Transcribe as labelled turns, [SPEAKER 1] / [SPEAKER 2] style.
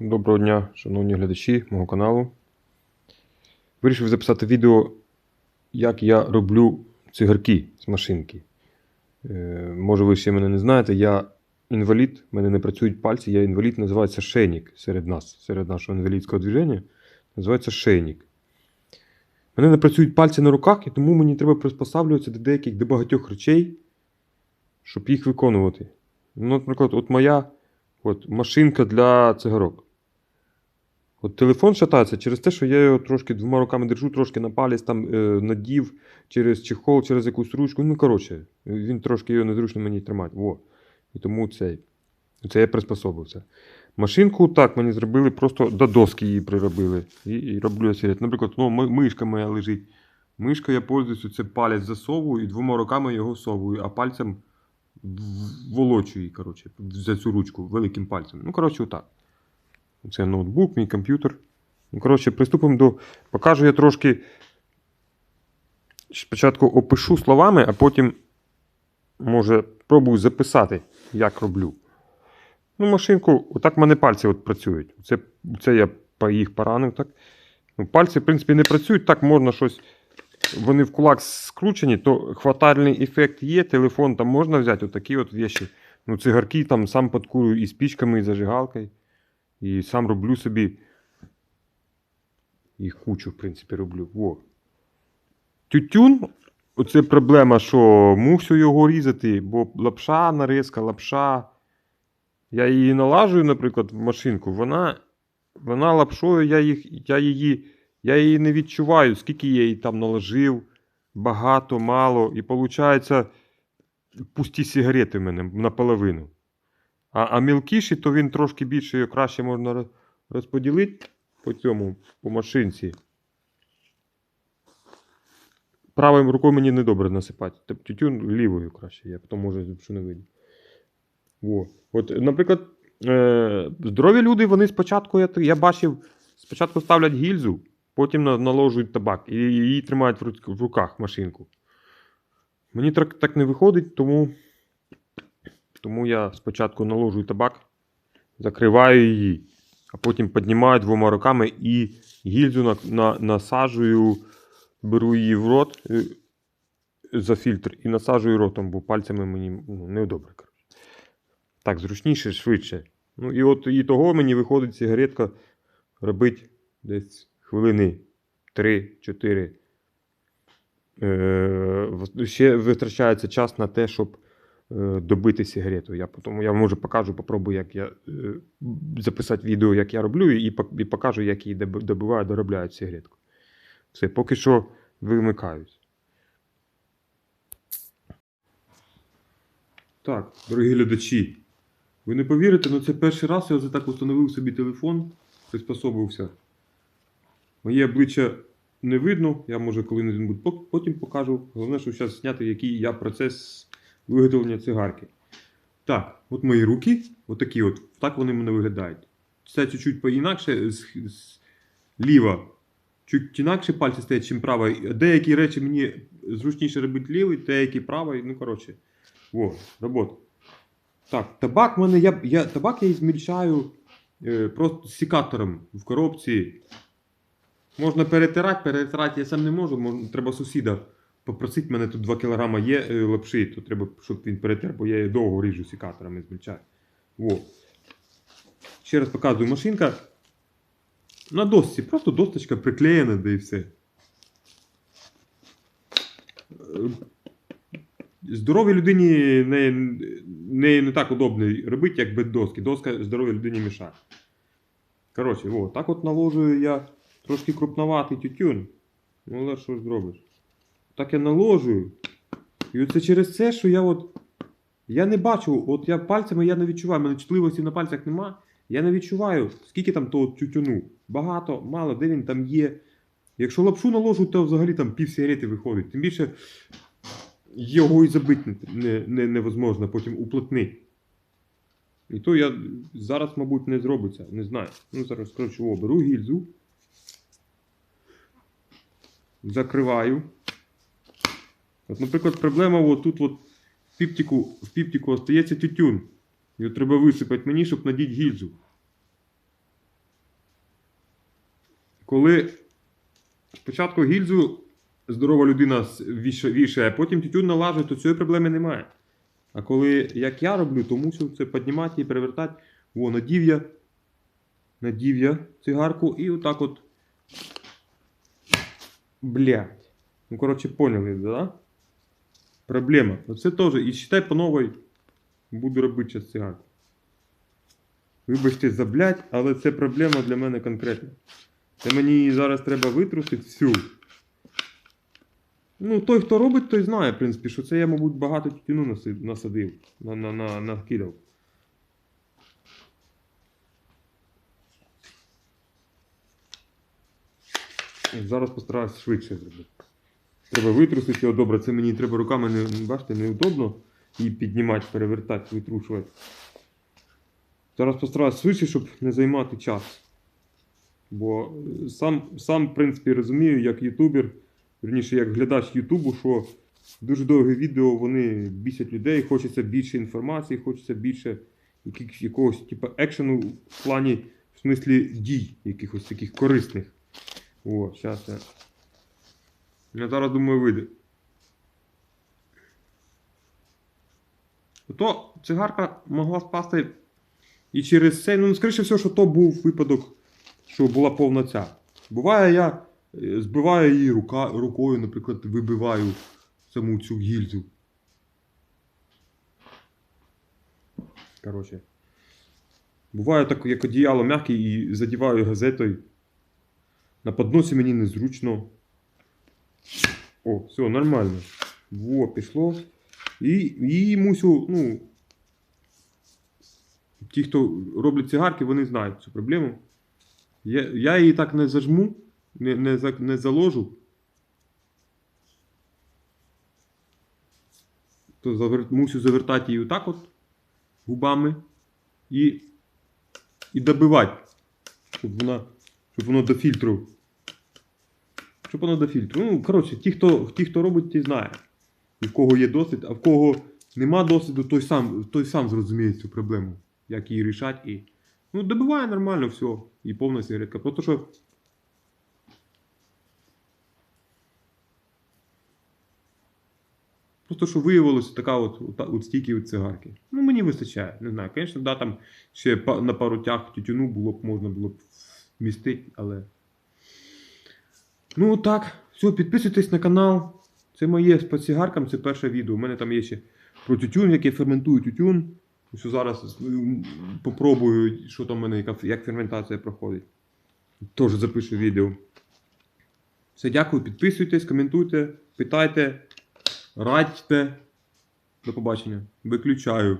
[SPEAKER 1] Доброго дня, шановні глядачі мого каналу. Вирішив записати відео, як я роблю цигарки з машинки. Е, може, ви ще мене не знаєте, я інвалід, в мене не працюють пальці, я інвалід, називається шейник серед нас, серед нашого інвалідського движення. Називається шейник. Мене не працюють пальці на руках, і тому мені треба приспосаблюватися до деяких до багатьох речей, щоб їх виконувати. Ну, наприклад, от моя от, машинка для цигарок. От телефон шатається через те, що я його трошки двома руками держу, трошки на палець там е, надів через чехол, через якусь ручку. Ну, коротше, він трошки його незручно мені тримати. Во. І тому цей. Це я приспособився. Машинку так мені зробили, просто до доски її приробили. І, і роблю я. Наприклад, ну, мишка моя лежить. Мишка я пользуюся, це палець засовую і двома руками його всовую, а пальцем волочу її, коротше, за цю ручку великим пальцем. Ну, коротше, отак. Це ноутбук, мій комп'ютер. Ну, коротше, приступимо до. Покажу я трошки. Спочатку опишу словами, а потім, може, пробую записати, як роблю. Ну, машинку, отак в мене пальці от працюють. Це, це я їх поранив. Так. Ну, пальці, в принципі, не працюють, так можна щось. Вони в кулак скручені, то хватальний ефект є, телефон там можна взяти, отакі от вещі. Ну, цигарки там сам подкурю і спічками, і зажигалкою. І сам роблю собі. Їх кучу, в принципі, роблю. Во. Тютюн, оце проблема, що мусю його різати, бо лапша нарізка, лапша. Я її налажую, наприклад, в машинку. Вона, вона лапшою, я, їх, я, її, я її не відчуваю, скільки я її там наложив, багато, мало. І виходить, пусті сигарети в мене наполовину. А, а мілкіший, то він трошки більше його краще можна розподілити по цьому, по машинці. Правою рукою мені не добре насипати. Тютюн лівою краще, я потім може що не вийде. Во. От, наприклад, е- здорові люди, вони спочатку, я, я бачив, спочатку ставлять гільзу, потім на- наложують табак і її тримають в руках машинку. Мені так, так не виходить, тому. Тому я спочатку наложую табак, закриваю її, а потім піднімаю двома руками і гільзу на, на, насаджую, беру її в рот е, за фільтр і насаджую ротом, бо пальцями мені ну, неудобре. Так, зручніше, швидше. Ну і от і того мені виходить сигаретка робити десь хвилини 3-4. Е, ще витрачається час на те, щоб добити сигарету. Я потім я може покажу, попробую, як я е, записати відео, як я роблю, і, і покажу, як її доб- добиваю, доробляю сигаретку. Все, поки що вимикаюсь. Так, дорогі глядачі, ви не повірите, але це перший раз я вже так встановив собі телефон, приспособився. Моє обличчя не видно, я може коли-небудь потім покажу. Головне, що зараз зняти, який я процес виготовлення цигарки. Так, от мої руки, отакі от, так вони мене виглядають. Це чуть-чуть поінакше, ліва. Чуть інакше пальці стоять, чим права. Деякі речі мені зручніше робити лівий, деякі правий. Ну, коротше. Во, робота. Так, табак в мене, я, я, табак я змільчаю е, просто сікатором в коробці. Можна перетирати, перетирати я сам не можу, можна, треба сусіда попросити, мене тут 2 кг є е, лапши, то треба, щоб він перетер, бо я її довго ріжу сікаторами змільчаю. Во. Ще раз показую машинка. На досці, просто досточка приклеєна, да і все. Е, Здоровій людині не, не, не так удобно робити, як без доски. Доска здоровій людині мішає. Коротше, о, так от наложую я трошки крупноватий тютюн. Ну, але що ж зробиш? Так я наложую. І оце через це, що я от. Я не бачу, от я пальцями я не відчуваю, в мене чутливості на пальцях нема. Я не відчуваю, скільки там того тютюну. Багато, мало, де він там є. Якщо лапшу наложу, то взагалі там пів сигарети виходить. Тим більше його і забити не, не, невозможно, потім уплотни. І то я зараз, мабуть, не зробиться, не знаю. Ну, зараз коротше, о, беру гільзу. Закриваю. От, наприклад, проблема от тут от в піптику, в піптику остається тютюн. Його треба висипати мені, щоб надіти гільзу. коли спочатку гільзу здорова людина вішає, а потім тютюн налажує, то цієї проблеми немає. А коли як я роблю, то мусив це піднімати і перевертати. О, надів я. Надів я цигарку і отак от. Блять. Ну, коротше, поняли, да? Проблема. Оце теж. І считай по новій буду робити зараз цигарку. Вибачте за блядь, але це проблема для мене конкретна. Це мені її зараз треба витрусити всю. Ну, той, хто робить, той знає, в принципі, що це я, мабуть, багато тютюну насадив, на, на, на, накидав. Зараз постараюсь швидше зробити. Треба витрусити його добре. Це мені треба руками не бачите, неудобно і піднімати, перевертати, витрушувати. Зараз постараюсь швидше, щоб не займати час. Бо е, сам, сам в принципі, розумію, як ютубер, верніше, як глядач Ютубу, що дуже довгі відео вони бісять людей, хочеться більше інформації, хочеться більше яких, якогось типу, екшену в плані, в смислі дій, якихось таких корисних. О, зараз я. Я зараз думаю, вийде. То цигарка могла спасти і через це, ну, скоріше все, що то був випадок, що була повна ця. Буває, я е, збиваю її рука, рукою, наприклад, вибиваю саму цю гільзу. Коротше. Буває так, як одіяло м'яке і задіваю газетою. На подносі мені незручно. О, все, нормально. Во, пішло. І, і мусю, ну. Ті, хто роблять цигарки, вони знають цю проблему. Я, я її так не зажму, не, не, не заложу. То завер, мусю завертати її отак от губами і, і добивати, щоб вона, щоб воно до фільтру. Щоб воно до фільтру. Ну, коротше, ті, хто, ті, хто робить, ті знає. І в кого є досвід, а в кого нема досвіду, той сам, той сам зрозуміє цю проблему, як її рішати. І... Ну, добиває нормально все. І повна сигаретка. Просто що. Просто що виявилося така от, от, от стільки от цигарки. Ну, мені вистачає. Не знаю. Звісно, да, там ще на пару тяг тютюну було б можна було б вмістити, але. Ну так, все, підписуйтесь на канал. Це моє по цигаркам, це перше відео. У мене там є ще про тютюн, як я ферментую тютюн. Ось зараз попробую, що там в мене, як ферментація проходить. Теж запишу відео. Все, дякую, підписуйтесь, коментуйте, питайте, радьте. До побачення. Виключаю.